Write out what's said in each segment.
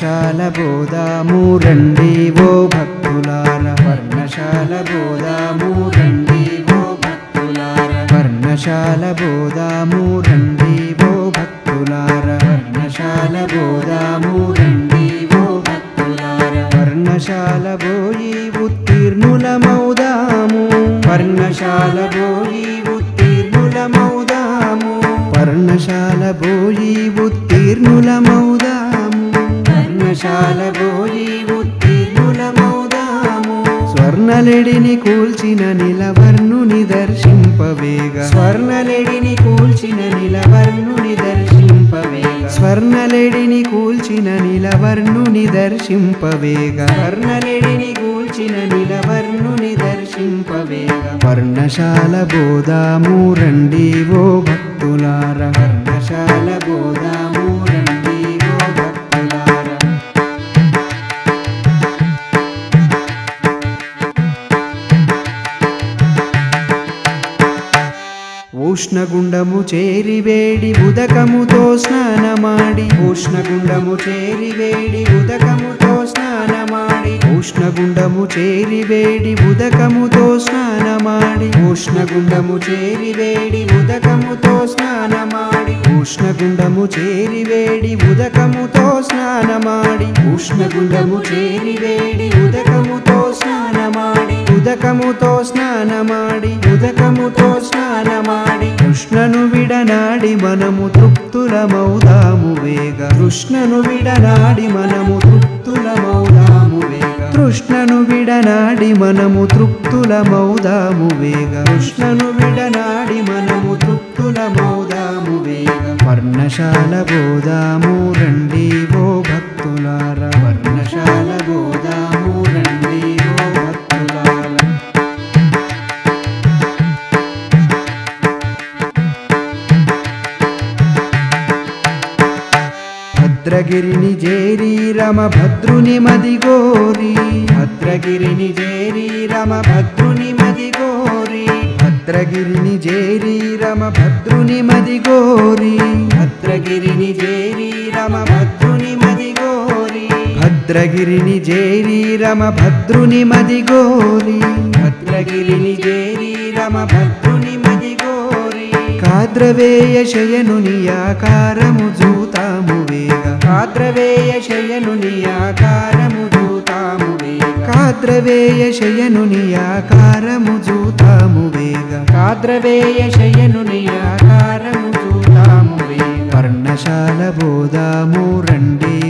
వర్ణశాల బోధాము రండి ఓ భక్తులార. వర్ణశాల బోధాము రండి ఓ భక్తులార. వర్ణశాల బోధాము రండి ఓ భక్తులార. వర్ణశాల బోధాము రండి ఓ భక్తులార. వర్ణశాల బోయి ఉత్తీర్ణులమౌదాము. వర్ణశాల బోయి ఉత్తీర్ణులమౌదాము. వర్ణశాల బోయి ఉత్తీర్ణులమౌదాము. పర్ణశాల పోయి ఉత్తీర్ణులమౌదాము స్వర్ణలెడిని కూల్చిన నిలవర్ణుని దర్శింపవేగ. స్వర్ణలెడిని కూల్చిన నిలవర్ణుని దర్శింపవేగ. స్వర్ణలెడిని కూల్చిన నిలవర్ణుని దర్శింపవేగ. స్వర్ణలెడిని కూల్చిన నిలవర్ణుని దర్శింపవేగ. వర్ణశాల బోధాము రండి ఓ ఉష్ణగుండము చేరి వేడి ఉదకముతో స్నానమాడి. ఉష్ణగుండము చేరి వేడి ఉదకముతో స్నానమాడి. ఉష్ణగుండము చేరి వేడి ఉదకముతో స్నానమాడి. ఉష్ణగుండము చేరి వేడి ఉదకముతో స్నానమాడి. ఉష్ణగుండము చేరి వేడి ఉదకముతో స్నానమాడి. ఉష్ణగుండము చేరి వేడి ఉదకముతో స్నానమాడి. ఉదకముతో స్నానమాడి ఉదకముతో స్నానమాడి. కృష్ణను విడనాడి మనము తృప్తులమౌదాము వేగ. కృష్ణను విడనాడి మనము తృప్తులమౌదాము వేగ. కృష్ణను విడనాడి మనము తృప్తులమౌదాము వేగ. కృష్ణను విడనాడి మనము తృప్తులమౌదాము వేగ. వర్ణశాల బోధాము రండి. భద్రగిరిని చేరి రమ భద్రుని మది గోరి భద్రగిరిని చేరి రమ భద్రుని మది గోరి భద్రగిరిని చేరి రమ భద్రుని మది గోరి భద్రగిరిని చేరి రమ భద్రుని మది గోరి భద్రగిరిని చేరి రమ భద్రుని మది గోరి భద్రగిరిని చేరి రమ భద్రుని మది గోరి కాద్రవేయ శయనుని ఆకారము చూ కాద్రవేయ శయనుని ఆకారము జూతాము కాద్రవేయ శయనుని ఆకారము జూతాము వేగ. కాద్రవేయ శయనుని ఆకారము జూతాము వేగ. వర్ణశాల బోధాము రండి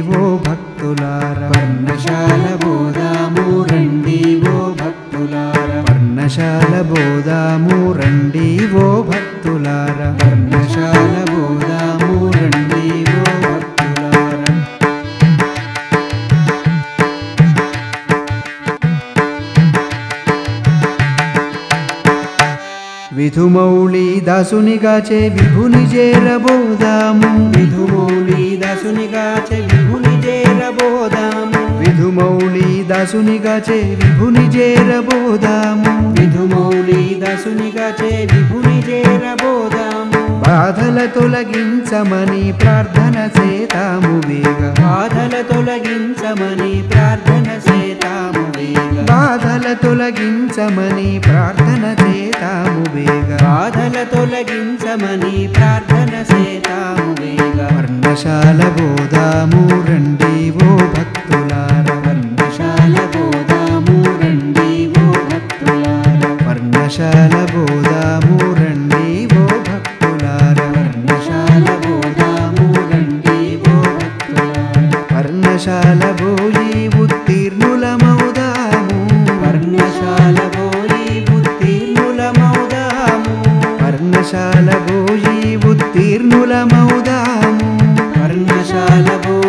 విధుమౌళి దాసునిగాచే విభుని చేరబోదాము విధుమౌళి దాసునిగాచే విభుని చేరబోదాము విధుమౌళి దాసునిగాచే విభుని చేరబోదాము విధుమౌళి దాసునిగాచే విభుని చేరబోదాము బాధల తొలగించమని ప్రార్థన చేతాము వేగ. బాధల తొలగించమని ప్రార్థన చేతాము వేగ. బాధల తొలగించమని ప్రార్థన చేతాము వేగ. బాధల తొలగించమని ప్రార్థన చేతాము వేగ. వర్ణశాల బోధాము రండి ఓ భక్తులార. వర్ణశాల బోధాము రండి ఓ భక్తులార. వర్ణశాల బోధాము పర్ణశాల బోయి ఉత్తీర్ణులమౌదాము పర్ణశాల పోయి ఉత్తీర్ణులమౌదాము పర్ణశాల బోయి